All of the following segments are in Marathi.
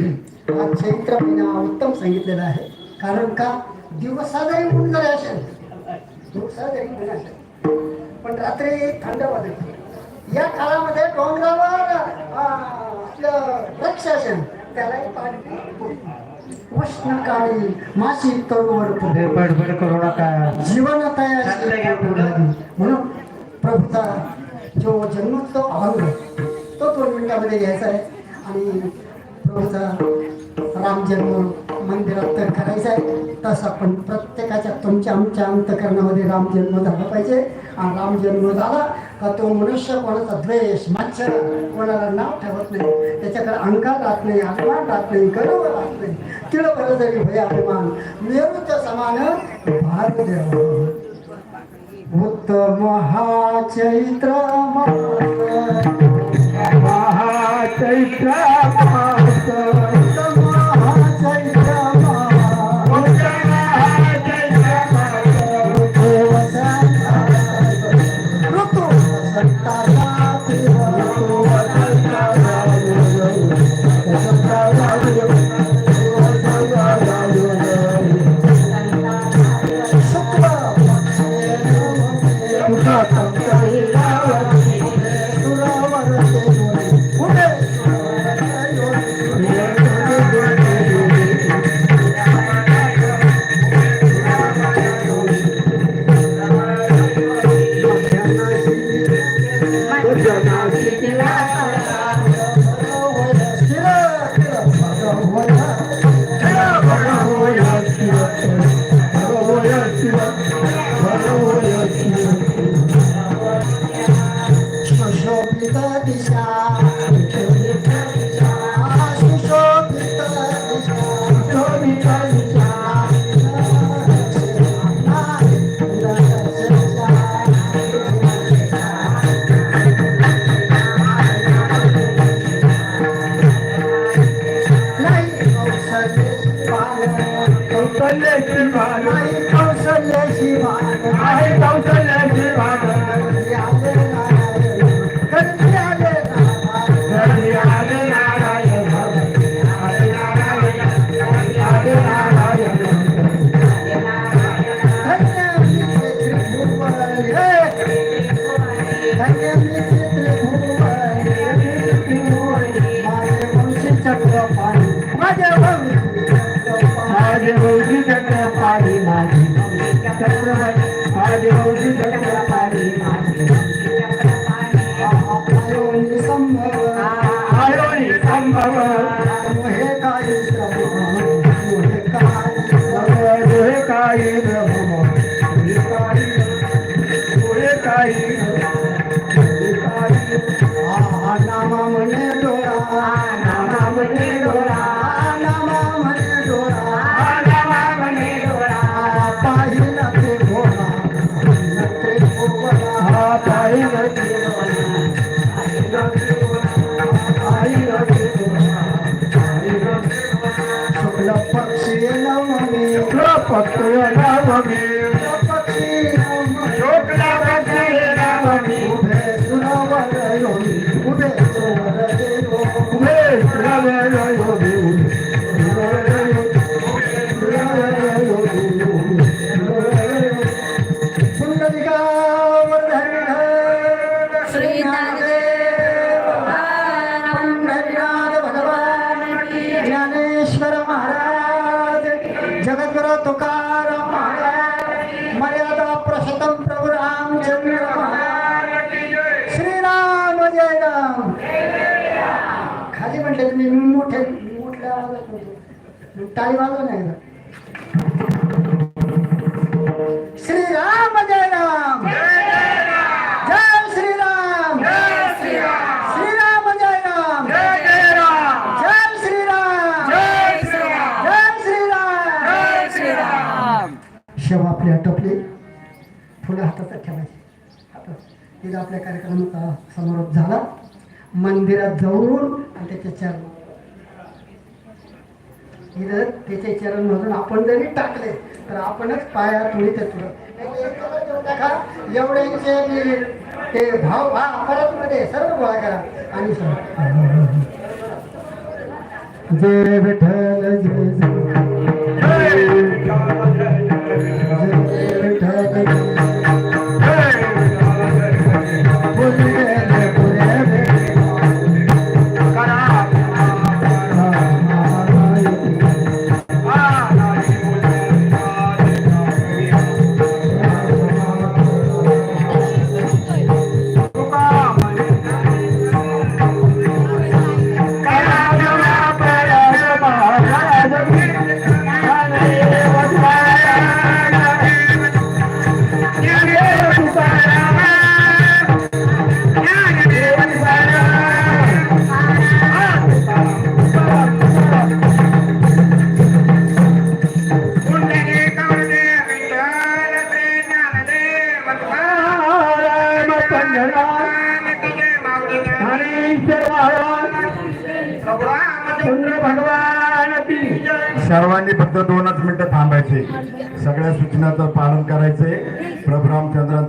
हा चैत्र महिना उत्तम सांगितलेला आहे. कारण का? दिवसा जरी ऊन जरी असेल दिवसा जरी ऊन असेल पण रात्री थंड वाजत या काळामध्ये डोंगरावर आपलं वृक्ष असेल त्यालाही पाणी उष्ण काळी माशी तरुवर बडबड करू नका. जीवन तयार म्हणून प्रभूचा जो जन्मोत्सव अभंग तो दोन मिनिटामध्ये घ्यायचा आहे. आणि प्रभूचा राम जन्म मंदिरात तर करायचा आहे. तसं पण प्रत्येकाच्या तुमच्या आमच्या अंतकरणामध्ये राम जन्म झाला पाहिजे. आणि राम जन्म झाला का तो मनुष्य कोणाचा द्वेष मच्छर कोणाला नाव ठेवत नाही. त्याच्याकडे अंकार राहत नाही अभिमान राहत नाही गर्व राहत नाही. तिळभर जरी भय अभिमान मेरूच्या समान भाग देवा उत्तम हा चैत्र महा महाचैत्र मास. उत्तम Yeshua, Baba Yeshua. sair Hey, टाळी वाजव नाही श्रीराम जय राम. जय श्रीराम. श्रीराम जय राम. जय श्रीराम. जय श्रीराम. शेव आपली आटोपले फुलं हातात ठेवायची. हातात. तिथं आपल्या कार्यक्रमाचा समारोप झाला. मंदिरात जाऊन आणि त्याच्या चरण इथं त्याचे चरण मधून आपण जरी टाकले तर आपणच पाया तुळीत येतो एवढ्यांचे ते भाव हा परत मध्ये सर्व गोळा करा आणि जय विठ्ठल जय जय जय विठ्ठल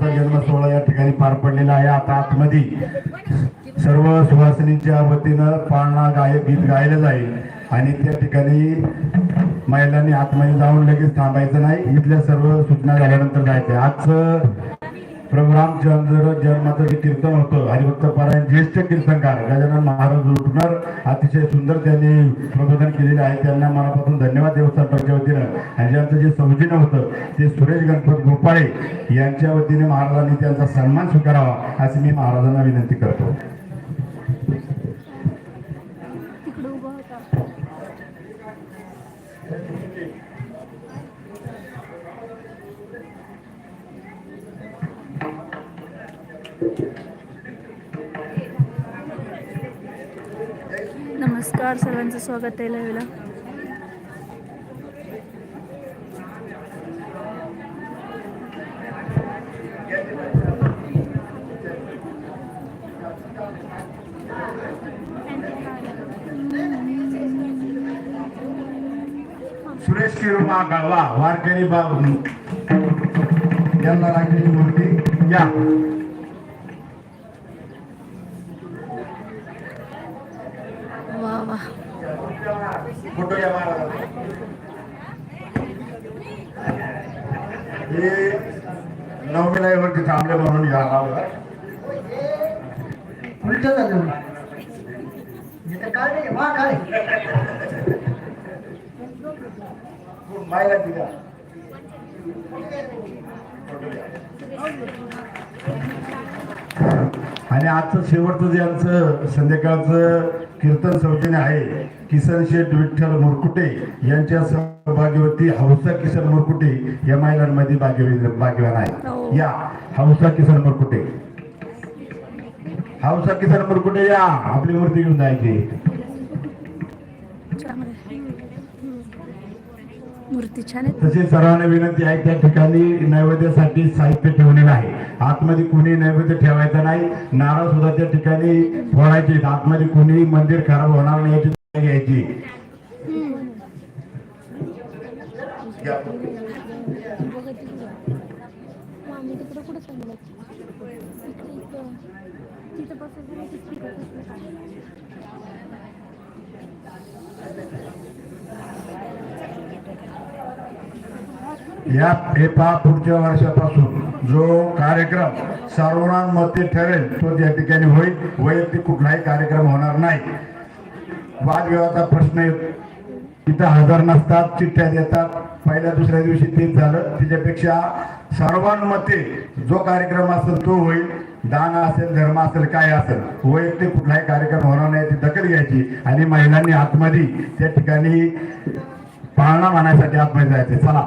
रामचंद्रांचा जन्म सोहळा या ठिकाणी पार पडलेला आहे. आता आतमध्ये सर्व सुवासिनींच्या वतीनं पाळणा गाय गीत गायलं जाईल. आणि त्या ठिकाणी महिलांनी आतमध्ये जाऊन लगेच थांबायचं नाही. इथल्या सर्व सूचना झाल्यानंतर जायचं आजचं प्रभू रामचंद्र जन्माचं जे कीर्तन होतं हरिभक्त पारायण ज्येष्ठ कीर्तनकार गजानन महाराज लुटणार अतिशय सुंदर त्यांनी प्रबोधन केलेले आहे. त्यांना मनापासून धन्यवाद देवस्थानच्या वतीनं. आणि ज्यांचं जे सौजन्य होतं ते सुरेश गणपत गोपाळे यांच्या वतीने महाराजांनी त्यांचा सन्मान स्वीकारावा अशी मी महाराजांना विनंती करतो. नमस्कार सर्वांचं स्वागत आहे लाईव्हला सुरेश किरुमा गावा वारकरी बाब. यांना लागलेली मूर्ती. या वा वा फोटो घ्या महाराजांचा. हे नवमीला वरती थांबले म्हणून या गावाला उलट झालं इथं काय नाही वा काय मायला दिला आणि आजचं शेवटचं जे आमचं संध्याकाळचं कीर्तन सौजन्य आहे किसन शेठ विठ्ठल मुरकुटे यांच्या सहभागीवरती हौसा किसन मुरकुटे या महिलांमध्ये भाग्यवान भाग्यवान आहे या हौसा किसन मुरकुटे. हौसा किसन मुरकुटे या आपली मूर्ती घेऊन जायची. मूर्ती छान आहे तसे सर्वांना विनंती आहे त्या ठिकाणी नैवेद्यासाठी साहित्य ठेवलेलं आहे. आतमध्ये कुणी नैवेद्य ठेवायचं नाही नारळ सुद्धा त्या ठिकाणी फोडायचे. आतमध्ये कुणी मंदिर खराब होणार नाही याची घ्यायची. घ्या. या हे पहा पुढच्या वर्षापासून. जो कार्यक्रम सर्वांमध्ये ठरेल तो त्या ठिकाणी होईल वैयक्तिक कुठलाही कार्यक्रम होणार नाही. वादविवादाचा प्रश्न इथं हजर नसतात चिठ्ठ्या देतात. पहिल्या दुसऱ्या दिवशी तेच झालं. त्याच्यापेक्षा सर्वांमध्ये जो कार्यक्रम असेल तो होईल. दान असेल धर्म असेल काय असेल वैयक्तिक कुठलाही कार्यक्रम होणार नाही ती दखल घ्यायची. आणि महिलांनी आतमध्ये त्या ठिकाणी पाळणा म्हणायसाठी आतमध्ये जायचे. चला.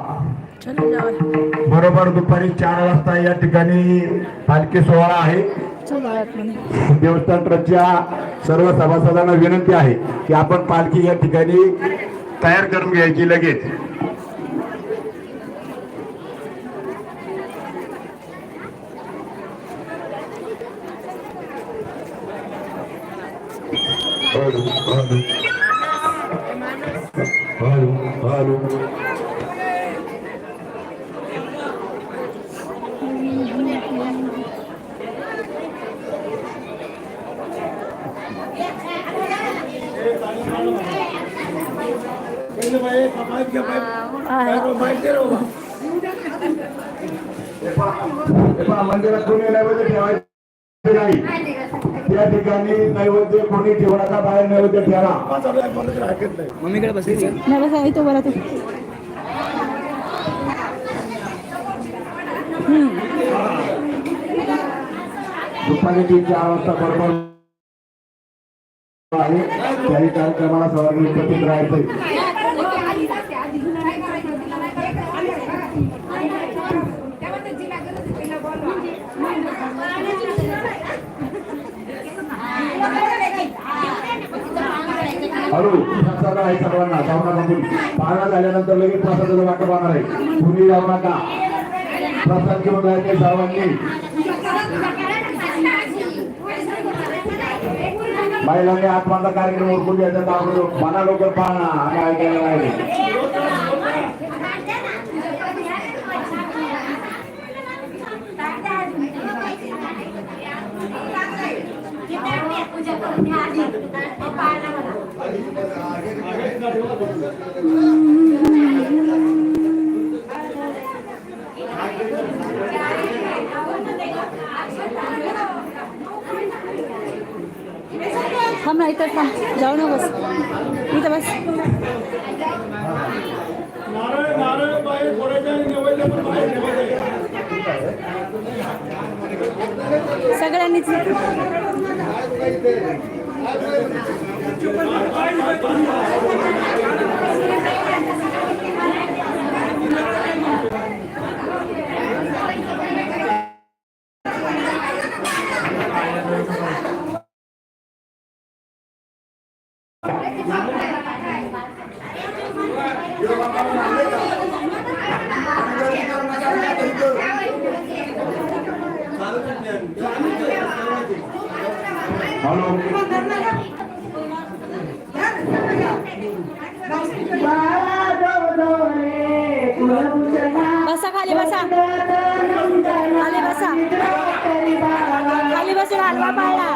बरोबर दुपारी चार वाजता या ठिकाणी पालखी सोहळा आहे. देवस्थान ट्रस्टच्या सर्व सभासदांना विनंती आहे की आपण पालखी या ठिकाणी तयार करून घ्यायची लगेच. Oh, ভালো এবার আমাদের কোনে নেবে যে নাই। त्या ठिकाणी नैवेद्य कोणी ठेवू नका बाहेर नैवेद्य ठेवा. मम्मीकडे बसा. इथं बरा तू. दुपारी तीन चार वाजता बरोबर आहे त्याही कार्यक्रमाला सहभागी उपस्थित राहायचंय. हॅलो प्रसाद आहे सर्वांना जेवणामधून पाळणा झाल्यानंतर लगेच प्रसादाचं वाटप होणार आहे. कुणी जाऊ नका. प्रसाद घेऊन जायचे सर्वांनी. महिलांनी आत्माचा कार्यक्रम उरकून द्यायचा तर मना लवकर पाहणा आणि ऐकायला नाही. पूजा करून थांब ना इथं थांब. जाऊ ना बस. इथं बस. सगळ्यांनीच. हॅलो बसा खाली बसा. खाली बसा. खाली बसून हलवा पाळला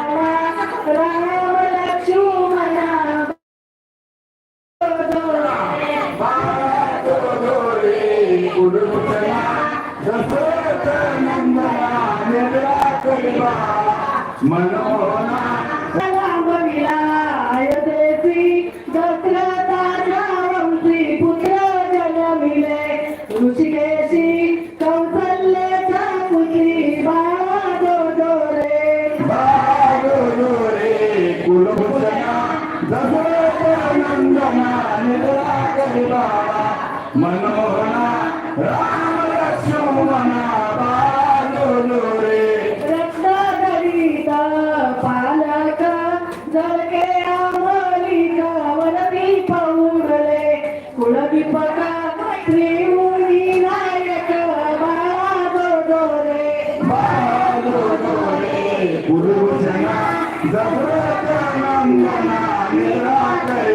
दशरथनंदना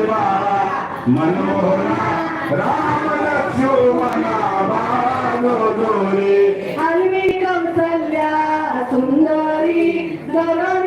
निराकरिबा मनोहना राम लक्ष्मणा हलवी कौसल्या सुंदरी गरवी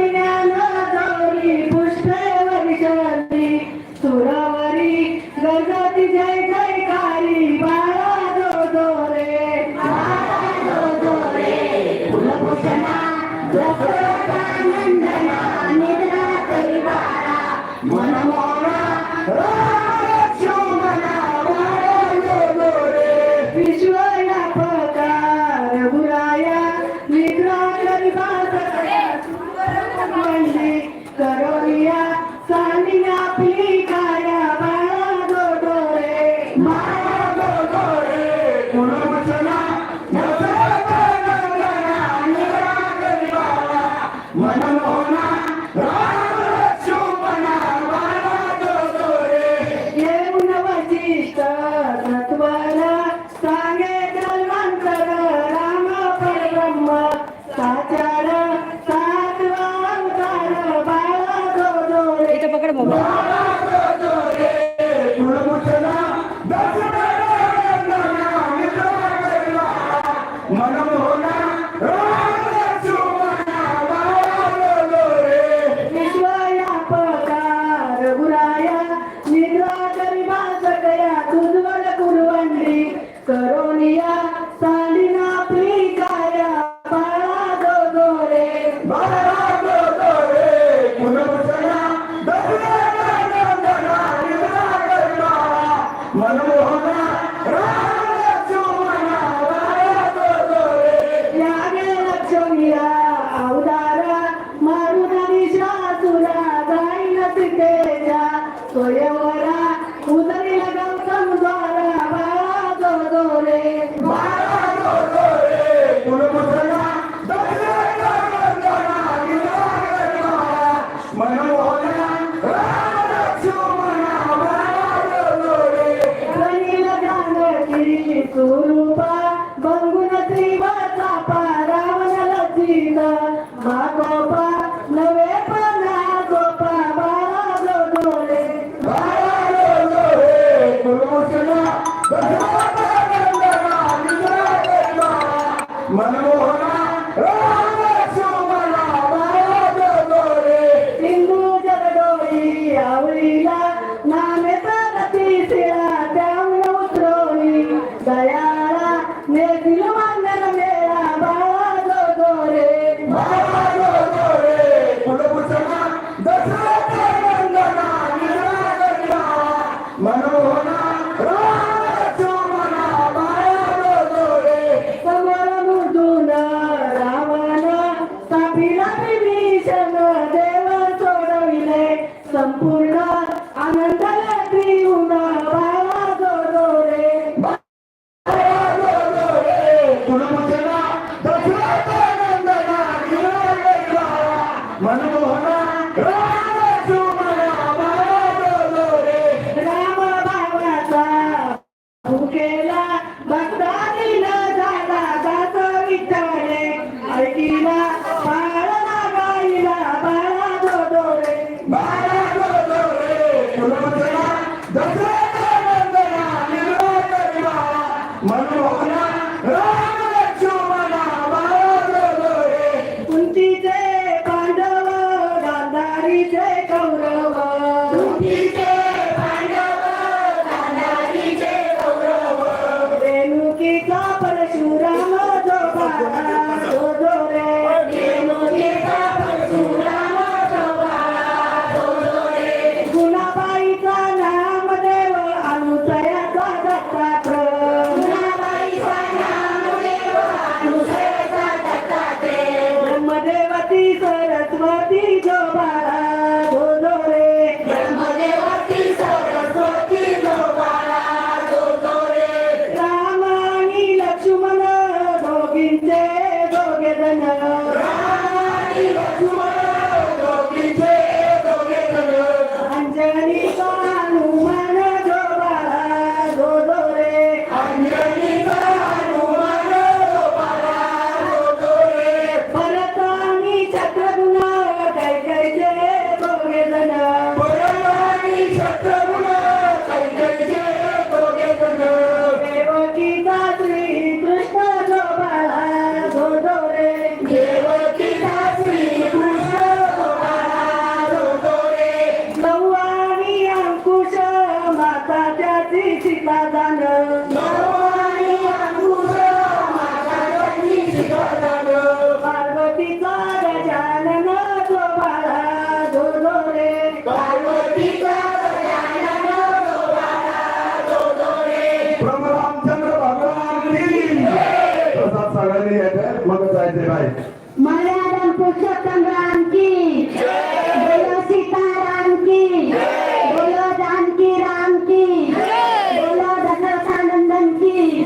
करायचे काय मल्याळम पुरुषोत्तम राम की बोलो सीताराम की बोलो जानकी राम की बोलो दशरथानंदन की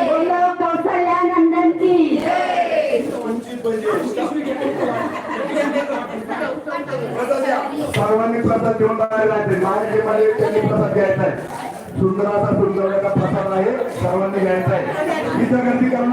बोलो कौशल्यानंदन की सर्वांनी प्रसाद घेऊन जायला आहे महाराजेमध्ये त्यांनी प्रसाद घ्यायचा आहे सुंदराचा सुंदराचा प्रसाद आहे. सर्वांनी घ्यायचा आहे ही गर्दी करणार